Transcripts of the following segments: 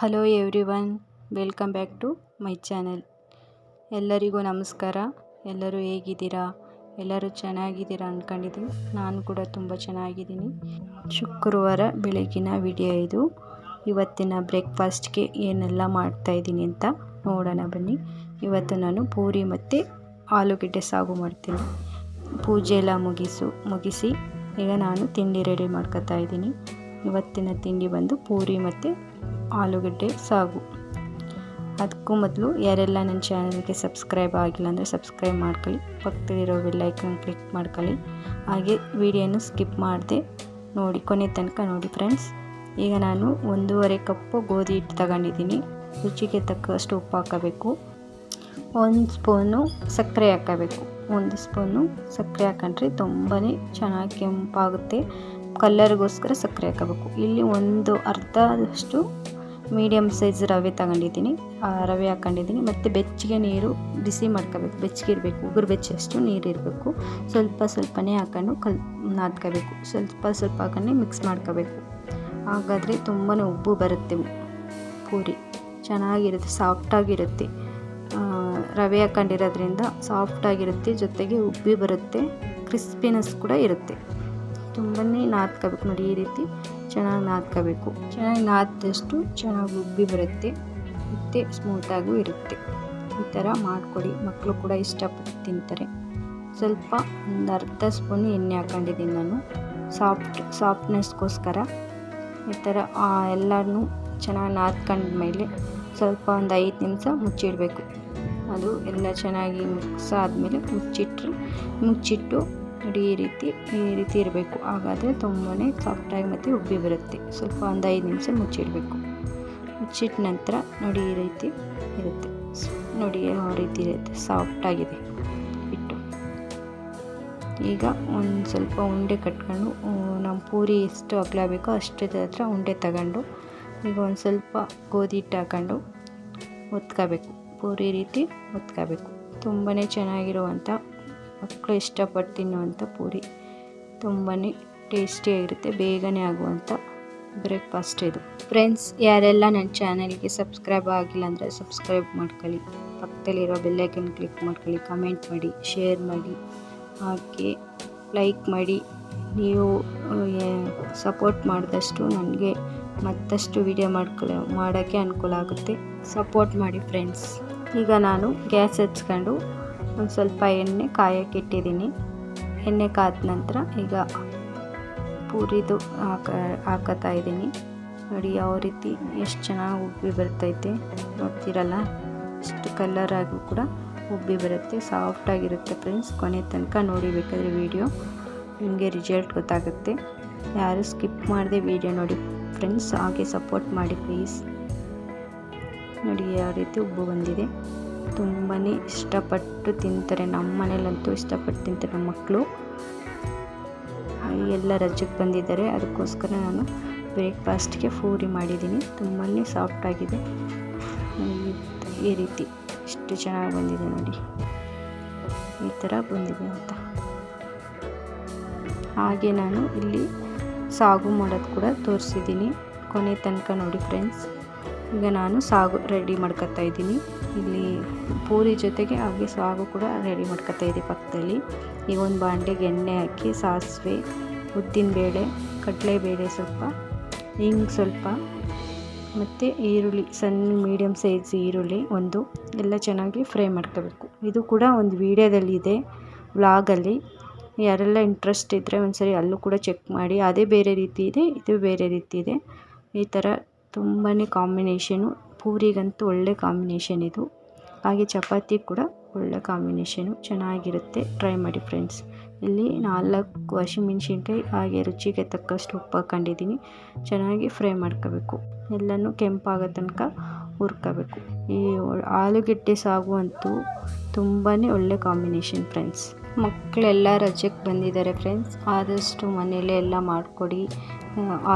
Hello everyone welcome back to my channel ಎಲ್ಲರಿಗೂ ನಮಸ್ಕಾರ. ಎಲ್ಲರೂ ಹೇಗಿದ್ದೀರಾ? ಎಲ್ಲರೂ ಚೆನ್ನಾಗಿದ್ದೀರಾ ಅಂದ್ಕೊಂಡಿದ್ದೀನಿ ನಾನು ಕೂಡ ತುಂಬ ಚೆನ್ನಾಗಿದ್ದೀನಿ. ಶುಕ್ರವಾರ ಬೆಳಗಿನ ವಿಡಿಯೋ ಇದು. ಇವತ್ತಿನ ಬ್ರೇಕ್ಫಾಸ್ಟ್ಗೆ ಏನೆಲ್ಲ ಮಾಡ್ತಾಯಿದ್ದೀನಿ ಅಂತ ನೋಡೋಣ ಬನ್ನಿ. ಇವತ್ತು ನಾನು ಪೂರಿ ಮತ್ತು ಆಲೂಗೆಡ್ಡೆ ಸಾಗು ಮಾಡ್ತೀನಿ. ಪೂಜೆ ಎಲ್ಲ ಮುಗಿಸು, ಮುಗಿಸಿ ಈಗ ನಾನು ತಿಂಡಿ ರೆಡಿ ಮಾಡ್ಕೊತಾ ಇದ್ದೀನಿ. ಇವತ್ತಿನ ತಿಂಡಿ ಬಂದು ಪೂರಿ ಮತ್ತು ಆಲೂಗಡ್ಡೆ ಸಾಗು. ಅದಕ್ಕೂ ಮೊದಲು ಯಾರೆಲ್ಲ ನನ್ನ ಚಾನಲ್ಗೆ ಸಬ್ಸ್ಕ್ರೈಬ್ ಆಗಿಲ್ಲ ಅಂದರೆ ಸಬ್ಸ್ಕ್ರೈಬ್ ಮಾಡ್ಕೊಳ್ಳಿ. ಪಕ್ಕದಲ್ಲಿರೋ ಬೆಲ್ಲೈಕನ್ ಕ್ಲಿಕ್ ಮಾಡ್ಕೊಳ್ಳಿ. ಹಾಗೆ ವಿಡಿಯೋನು ಸ್ಕಿಪ್ ಮಾಡಿದೆ ನೋಡಿ, ಕೊನೆ ತನಕ ನೋಡಿ ಫ್ರೆಂಡ್ಸ್. ಈಗ ನಾನು ಒಂದೂವರೆ ಕಪ್ಪು ಗೋಧಿ ಹಿಟ್ಟು ತಗೊಂಡಿದ್ದೀನಿ. ರುಚಿಗೆ ತಕ್ಕಷ್ಟು ಉಪ್ಪು ಹಾಕಬೇಕು. ಒಂದು ಸ್ಪೂನು ಸಕ್ಕರೆ ಹಾಕಬೇಕು. ಒಂದು ಸ್ಪೂನು ಸಕ್ಕರೆ ಹಾಕೊಂಡ್ರೆ ತುಂಬಾ ಚೆನ್ನಾಗಿ ಕೆಂಪಾಗುತ್ತೆ. ಕಲ್ಲರ್ಗೋಸ್ಕರ ಸಕ್ಕರೆ ಹಾಕಬೇಕು. ಇಲ್ಲಿ ಒಂದು ಅರ್ಧದಷ್ಟು ಮೀಡಿಯಮ್ ಸೈಜ್ ರವೆ ತಗೊಂಡಿದ್ದೀನಿ. ರವೆ ಹಾಕೊಂಡಿದ್ದೀನಿ. ಮತ್ತು ಬೆಚ್ಚಗೆ ನೀರು ಬಿಸಿ ಮಾಡ್ಕೋಬೇಕು. ಬೆಚ್ಚಗೆ ಇರಬೇಕು. ಉಗುರು ಬೆಚ್ಚಷ್ಟು ನೀರು ಇರಬೇಕು. ಸ್ವಲ್ಪ ಸ್ವಲ್ಪನೇ ಹಾಕೊಂಡು ಕಲ್, ನಾದ್ಕೋಬೇಕು. ಸ್ವಲ್ಪ ಸ್ವಲ್ಪ ಹಾಕೊಂಡು ಮಿಕ್ಸ್ ಮಾಡ್ಕೋಬೇಕು. ಹಾಗಾದರೆ ತುಂಬಾ ಉಬ್ಬು ಬರುತ್ತೆ ಪೂರಿ. ಚೆನ್ನಾಗಿರುತ್ತೆ ಸಾಫ್ಟಾಗಿರುತ್ತೆ ರವೆ ಹಾಕೊಂಡಿರೋದ್ರಿಂದ ಸಾಫ್ಟಾಗಿರುತ್ತೆ ಜೊತೆಗೆ ಉಬ್ಬಿ ಬರುತ್ತೆ. ಕ್ರಿಸ್ಪಿನೆಸ್ ಕೂಡ ಇರುತ್ತೆ. ತುಂಬಾ ನಾದ್ಕೋಬೇಕು ನೋಡಿ ಈ ರೀತಿ. ಚೆನ್ನಾಗಿ ನಾದ್ಕೋಬೇಕು. ಚೆನ್ನಾಗಿ ನಾದಿದಷ್ಟು ಚೆನ್ನಾಗಿ ರುಬ್ಬಿ ಬರುತ್ತೆ. ಮತ್ತು ಸ್ಮೂತಾಗೂ ಇರುತ್ತೆ. ಈ ಥರ ಮಾಡಿಕೊಡಿ. ಮಕ್ಕಳು ಕೂಡ ಇಷ್ಟಪಟ್ಟು ತಿಂತಾರೆ. ಸ್ವಲ್ಪ ಒಂದು ಅರ್ಧ ಸ್ಪೂನ್ ಎಣ್ಣೆ ಹಾಕೊಂಡಿದ್ದೀನಿ ನಾನು. ಸಾಫ್ಟ್, ಸಾಫ್ಟ್ನೆಸ್ಗೋಸ್ಕರ. ಈ ಥರ ಎಲ್ಲನೂ ಚೆನ್ನಾಗಿ ನಾದ್ಕೊಂಡ್ಮೇಲೆ ಸ್ವಲ್ಪ ಒಂದು ಐದು ನಿಮಿಷ ಮುಚ್ಚಿಡಬೇಕು. ಅದು ಎಲ್ಲ ಚೆನ್ನಾಗಿ ಮಿಕ್ಸ್ ಆದಮೇಲೆ ಮುಚ್ಚಿಟ್ರೆ, ಮುಚ್ಚಿಟ್ಟು ನೋಡಿ ಈ ರೀತಿ ಈ ರೀತಿ ಇರಬೇಕು. ಹಾಗಾದರೆ ತುಂಬಾ ಸಾಫ್ಟಾಗಿ ಮತ್ತು ಉಬ್ಬಿ ಬರುತ್ತೆ. ಸ್ವಲ್ಪ ಒಂದು ಐದು ನಿಮಿಷ ಮುಚ್ಚಿಡಬೇಕು. ಮುಚ್ಚಿಟ್ಟ ನಂತರ ನೋಡಿ ಈ ರೀತಿ ಇರುತ್ತೆ. ನೋಡಿ ಯಾವ ರೀತಿ ಇರುತ್ತೆ. ಸಾಫ್ಟಾಗಿದೆ ಹಿಟ್ಟು ಈಗ ಒಂದು ಸ್ವಲ್ಪ ಉಂಡೆ ಕಟ್ಕೊಂಡು ನಮ್ಮ ಪೂರಿ ಎಷ್ಟು ಅಗಲ ಬೇಕೋ ಅಷ್ಟು ಹತ್ರ ಉಂಡೆ ತಗೊಂಡು, ಈಗ ಒಂದು ಸ್ವಲ್ಪ ಗೋಧಿ ಹಿಟ್ಟು ಹಾಕೊಂಡು ಒತ್ಕೋಬೇಕು. ಪೂರಿ ರೀತಿ ಒತ್ಕೋಬೇಕು. ತುಂಬಾ ಚೆನ್ನಾಗಿರುವಂಥ ಮಕ್ಕಳು ಇಷ್ಟಪಟ್ಟು ತಿನ್ನುವಂಥ ಪೂರಿ. ತುಂಬಾ ಟೇಸ್ಟಿಯಾಗಿರುತ್ತೆ ಬೇಗನೆ ಆಗುವಂಥ ಬ್ರೇಕ್ಫಾಸ್ಟ್ ಇದು. ಫ್ರೆಂಡ್ಸ್, ಯಾರೆಲ್ಲ ನನ್ನ ಚಾನಲ್ಗೆ ಸಬ್ಸ್ಕ್ರೈಬ್ ಆಗಿಲ್ಲ ಅಂದರೆ ಸಬ್ಸ್ಕ್ರೈಬ್ ಮಾಡ್ಕೊಳ್ಳಿ. ಪಕ್ಕದಲ್ಲಿರೋ ಬೆಲ್ಲೈಕನ್ ಕ್ಲಿಕ್ ಮಾಡ್ಕೊಳ್ಳಿ, ಕಮೆಂಟ್ ಮಾಡಿ, ಶೇರ್ ಮಾಡಿ, ಹಾಗೆ ಲೈಕ್ ಮಾಡಿ. ನೀವು ಸಪೋರ್ಟ್ ಮಾಡಿದಷ್ಟು ನನಗೆ ಮತ್ತಷ್ಟು ವಿಡಿಯೋ ಮಾಡ್ಕೊಳ್ಳೋ ಮಾಡೋಕ್ಕೆ ಅನುಕೂಲ ಆಗುತ್ತೆ. ಸಪೋರ್ಟ್ ಮಾಡಿ ಫ್ರೆಂಡ್ಸ್. ಈಗ ನಾನು ಗ್ಯಾಸ್ ಹಚ್ಕೊಂಡು ಒಂದು ಸ್ವಲ್ಪ ಎಣ್ಣೆ ಕಾಯಕ್ಕೆ ಇಟ್ಟಿದ್ದೀನಿ. ಎಣ್ಣೆ ಕಾದ ನಂತರ ಈಗ ಪೂರಿದು ಹಾಕ ಹಾಕತ್ತಾ ಇದ್ದೀನಿ. ನೋಡಿ ಯಾವ ರೀತಿ ಎಷ್ಟು ಚೆನ್ನಾಗಿ ಉಬ್ಬಿ ಬರ್ತೈತೆ. ನೋಡ್ತಿರಲ್ಲ, ಎಷ್ಟು ಕಲ್ಲರಾಗೂ ಕೂಡ ಉಬ್ಬಿ ಬರುತ್ತೆ. ಸಾಫ್ಟಾಗಿರುತ್ತೆ ಫ್ರೆಂಡ್ಸ್ ಕೊನೆ ತನಕ ನೋಡಿ ಬೇಕಾದರೆ ವೀಡಿಯೋ ನಿಮಗೆ ರಿಸಲ್ಟ್ ಗೊತ್ತಾಗುತ್ತೆ. ಯಾರು ಸ್ಕಿಪ್ ಮಾಡಿದೆ ವೀಡಿಯೋ ನೋಡಿ ಫ್ರೆಂಡ್ಸ್ ಹಾಗೆ ಸಪೋರ್ಟ್ ಮಾಡಿ ಪ್ಲೀಸ್ ನೋಡಿ ಯಾವ ರೀತಿ ಉಬ್ಬು ಬಂದಿದೆ. ತುಂಬಾ ಇಷ್ಟಪಟ್ಟು ತಿಂತಾರೆ. ನಮ್ಮ ಮನೇಲಂತೂ ಇಷ್ಟಪಟ್ಟು ತಿಂತಾರೆ ಮಕ್ಕಳು. ಎಲ್ಲ ರಜಕ್ಕೆ ಬಂದಿದ್ದಾರೆ. ಅದಕ್ಕೋಸ್ಕರ ನಾನು ಬ್ರೇಕ್ಫಾಸ್ಟ್ಗೆ ಪೂರಿ ಮಾಡಿದ್ದೀನಿ. ತುಂಬಾ ಸಾಫ್ಟಾಗಿದೆ ಈ ರೀತಿ ಇಷ್ಟು ಚೆನ್ನಾಗಿ ಬಂದಿದೆ ನೋಡಿ. ಈ ಥರ ಬಂದಿದೆ ಅಂತ. ಹಾಗೆ ನಾನು ಇಲ್ಲಿ ಸಾಗು ಮಾಡೋದು ಕೂಡ ತೋರಿಸಿದ್ದೀನಿ. ಕೊನೆ ತನಕ ನೋಡಿ ಫ್ರೆಂಡ್ಸ್. ಈಗ ನಾನು ಸಾಗು ರೆಡಿ ಮಾಡ್ಕೊತಾ ಇದ್ದೀನಿ. ಇಲ್ಲಿ ಪೂರಿ ಜೊತೆಗೆ ಹಾಗೆ ಸಾಗು ಕೂಡ ರೆಡಿ ಮಾಡ್ಕೊತಾ ಇದ್ದೀನಿ ಪಕ್ಕದಲ್ಲಿ. ಈಗ ಒಂದು ಬಾಂಡೆಗೆ ಎಣ್ಣೆ ಹಾಕಿ, ಸಾಸಿವೆ, ಉದ್ದಿನಬೇಳೆ, ಕಡಲೆಬೇಳೆ ಸ್ವಲ್ಪ, ಹಿಂಗೆ ಸ್ವಲ್ಪ, ಮತ್ತು ಈರುಳ್ಳಿ, ಸಣ್ಣ ಮೀಡಿಯಮ್ ಸೈಜ್ ಈರುಳ್ಳಿ ಒಂದು, ಎಲ್ಲ ಚೆನ್ನಾಗಿ ಫ್ರೈ ಮಾಡ್ಕೋಬೇಕು. ಇದು ಕೂಡ ಒಂದು ವೀಡಿಯೋದಲ್ಲಿದೆ ವ್ಲಾಗಲ್ಲಿ ಯಾರೆಲ್ಲ ಇಂಟ್ರೆಸ್ಟ್ ಇದ್ದರೆ ಒಂದ್ಸರಿ ಅಲ್ಲೂ ಕೂಡ ಚೆಕ್ ಮಾಡಿ. ಅದೇ ಬೇರೆ ರೀತಿ ಇದೆ, ಇದು ಬೇರೆ ರೀತಿ ಇದೆ. ಈ ಥರ ತುಂಬಾ ಕಾಂಬಿನೇಷನು ಪೂರಿಗಂತೂ ಒಳ್ಳೆ ಕಾಂಬಿನೇಷನ್ ಇದು. ಹಾಗೆ ಚಪಾತಿ ಕೂಡ ಒಳ್ಳೆ ಕಾಂಬಿನೇಷನು ಚೆನ್ನಾಗಿರುತ್ತೆ. ಟ್ರೈ ಮಾಡಿ ಫ್ರೆಂಡ್ಸ್ ಇಲ್ಲಿ ನಾಲ್ಕು ಹಸಿಮೆಣ್ಸಿನ್ಕಾಯಿ, ಹಾಗೆ ರುಚಿಗೆ ತಕ್ಕಷ್ಟು ಉಪ್ಪು ಹಾಕೊಂಡಿದ್ದೀನಿ ಚೆನ್ನಾಗಿ ಫ್ರೈ ಮಾಡ್ಕೋಬೇಕು. ಎಲ್ಲನೂ ಕೆಂಪಾಗೋ ತನಕ ಹುರ್ಕೋಬೇಕು. ಈ ಆಲೂಗೆಡ್ಡೆ ಸಾಗು ಅಂತೂ ತುಂಬಾ ಒಳ್ಳೆ ಕಾಂಬಿನೇಷನ್ ಫ್ರೆಂಡ್ಸ್ ಮಕ್ಕಳೆಲ್ಲ ರಜೆಗೆ ಬಂದಿದ್ದಾರೆ ಫ್ರೆಂಡ್ಸ್ ಆದಷ್ಟು ಮನೆಯಲ್ಲೇ ಎಲ್ಲ ಮಾಡಿಕೊಡಿ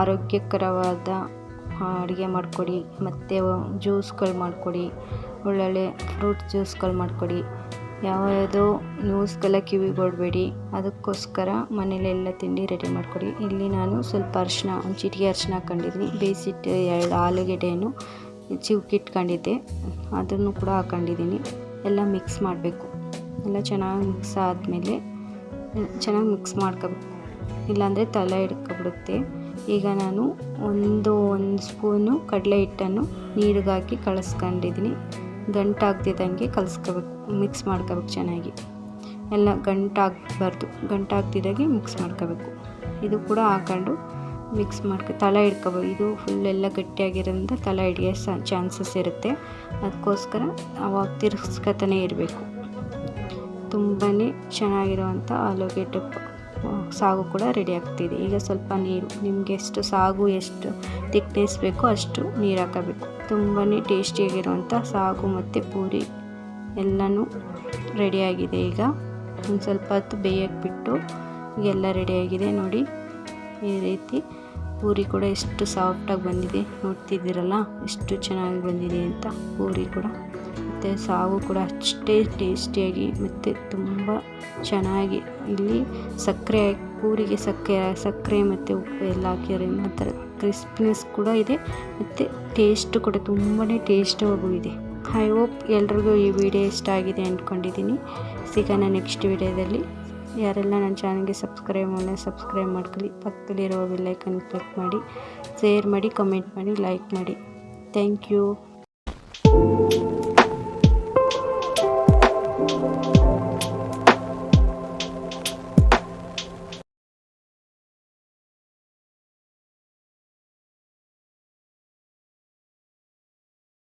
ಆರೋಗ್ಯಕರವಾದ ಅಡುಗೆ ಮಾಡಿಕೊಡಿ, ಮತ್ತು ಜ್ಯೂಸ್ಗಳು ಮಾಡಿಕೊಡಿ, ಒಳ್ಳೊಳ್ಳೆ ಫ್ರೂಟ್ ಜ್ಯೂಸ್ಗಳು ಮಾಡಿಕೊಡಿ. ಯಾವುದೋ ನ್ಯೂಸ್ಗೆಲ್ಲ ಕಿವಿಗೊಡಬೇಡಿ ಅದಕ್ಕೋಸ್ಕರ ಮನೇಲೆಲ್ಲ ತಿಂಡಿ ರೆಡಿ ಮಾಡಿಕೊಡಿ. ಇಲ್ಲಿ ನಾನು ಸ್ವಲ್ಪ ಅರಿಶಿನ ಒಂದು ಚಿಟಿಕೆ ಅರಿಶಿನ ಹಾಕೊಂಡಿದ್ದೀನಿ ಬೇಯಿಸಿಟ್ಟು ಎರಡು ಆಲೂಗೆಡ್ಡೆಯನ್ನು ಚಿವುಕಿಟ್ಕೊಂಡಿದ್ದೆ ಅದನ್ನು ಕೂಡ ಹಾಕ್ಕೊಂಡಿದ್ದೀನಿ ಎಲ್ಲ ಮಿಕ್ಸ್ ಮಾಡಬೇಕು. ಎಲ್ಲ ಚೆನ್ನಾಗಿ ಮಿಕ್ಸ್ ಆದಮೇಲೆ ಚೆನ್ನಾಗಿ ಮಿಕ್ಸ್ ಮಾಡ್ಕೋಬೇಕು. ಇಲ್ಲಾಂದರೆ ತಲೆ ಹಿಡ್ಕೊಬಿಡುತ್ತೆ. ಈಗ ನಾನು ಒಂದು ಒಂದು ಸ್ಪೂನು ಕಡಲೆ ಹಿಟ್ಟನ್ನು ನೀರಿಗೆ ಹಾಕಿ ಕಳಿಸ್ಕೊಂಡಿದ್ದೀನಿ ಗಂಟಾಗ್ತಿದ್ದಂಗೆ ಕಲಸ್ಕೋಬೇಕು ಮಿಕ್ಸ್ ಮಾಡ್ಕೋಬೇಕು ಚೆನ್ನಾಗಿ. ಎಲ್ಲ ಗಂಟಾಗಬಾರ್ದು, ಗಂಟಾಗ್ತಿದ್ದಾಗೆ ಮಿಕ್ಸ್ ಮಾಡ್ಕೋಬೇಕು. ಇದು ಕೂಡ ಹಾಕೊಂಡು ಮಿಕ್ಸ್ ಮಾಡ್ಕೊ ತಲೆ ಹಿಡ್ಕೋಬೇಕು ಇದು ಫುಲ್ ಎಲ್ಲ ಗಟ್ಟಿಯಾಗಿರೋದ್ರಿಂದ ತಲೆ ಹಿಡಿಯೋ ಚಾನ್ಸಸ್ ಇರುತ್ತೆ. ಅದಕ್ಕೋಸ್ಕರ ಅವಾಗ ತಿರ್ಗಿಸ್ಕೊತಾನೆ ಇರಬೇಕು. ತುಂಬಾ ಚೆನ್ನಾಗಿರುವಂಥ ಆಲೂಗೆಡ್ಡೆ ಸಾಗು ಕೂಡ ರೆಡಿ ಆಗ್ತಿದೆ. ಈಗ ಸ್ವಲ್ಪ ನೀರು, ನಿಮಗೆ ಎಷ್ಟು ಸಾಗು, ಎಷ್ಟು ತಿಕ್ನೆಸ್ ಬೇಕೋ ಅಷ್ಟು ನೀರು ಹಾಕಬೇಕು. ತುಂಬಾ ಟೇಸ್ಟಿಯಾಗಿರುವಂಥ ಸಾಗು ಮತ್ತು ಪೂರಿ ಎಲ್ಲನೂ ರೆಡಿಯಾಗಿದೆ ಈಗ. ಒಂದು ಸ್ವಲ್ಪ ಹೊತ್ತು ಬೇಯಕ್ಕೆ ಬಿಟ್ಟು ಎಲ್ಲ ರೆಡಿಯಾಗಿದೆ ನೋಡಿ. ಈ ರೀತಿ ಪೂರಿ ಕೂಡ ಎಷ್ಟು ಸಾಫ್ಟಾಗಿ ಬಂದಿದೆ. ನೋಡ್ತಿದ್ದೀರಲ್ಲ? ಎಷ್ಟು ಚೆನ್ನಾಗಿ ಬಂದಿದೆ ಅಂತ ಪೂರಿ ಕೂಡ. ಮತ್ತು ಸಾಗು ಕೂಡ ಅಷ್ಟೇ ಟೇಸ್ಟಿಯಾಗಿ ಮತ್ತು ತುಂಬ ಚೆನ್ನಾಗಿ ಇಲ್ಲಿ ಸಕ್ಕರೆ, ಪೂರಿಗೆ ಸಕ್ಕರೆ ಸಕ್ಕರೆ ಮತ್ತು ಉಪ್ಪು ಎಲ್ಲ ಹಾಕಿದ್ರೆ ಮಾತ್ರ ಕ್ರಿಸ್ಪಿನೆಸ್ ಕೂಡ ಇದೆ ಮತ್ತು ಟೇಸ್ಟ್ ಕೂಡ ತುಂಬಾ ಟೇಸ್ಟಾಗೂ ಇದೆ. ಐ ಹೋಪ್ ಎಲ್ರಿಗೂ ಈ ವಿಡಿಯೋ ಇಷ್ಟ ಆಗಿದೆ ಅಂದ್ಕೊಂಡಿದ್ದೀನಿ. ಸಿಗೋಣ ನೆಕ್ಸ್ಟ್ ವಿಡಿಯೋದಲ್ಲಿ. ಯಾರೆಲ್ಲ ನನ್ನ ಚಾನಲ್ಗೆ ಸಬ್ಸ್ಕ್ರೈಬ್ ಮಾಡಿ ಸಬ್ಸ್ಕ್ರೈಬ್ ಮಾಡ್ಕೊಳ್ಳಿ. ಪಕ್ಕದಲ್ಲಿರೋ ಬೆಲ್ಲೈಕನ್ ಕ್ಲಿಕ್ ಮಾಡಿ ಶೇರ್ ಮಾಡಿ ಕಮೆಂಟ್ ಮಾಡಿ ಲೈಕ್ ಮಾಡಿ. Thank you you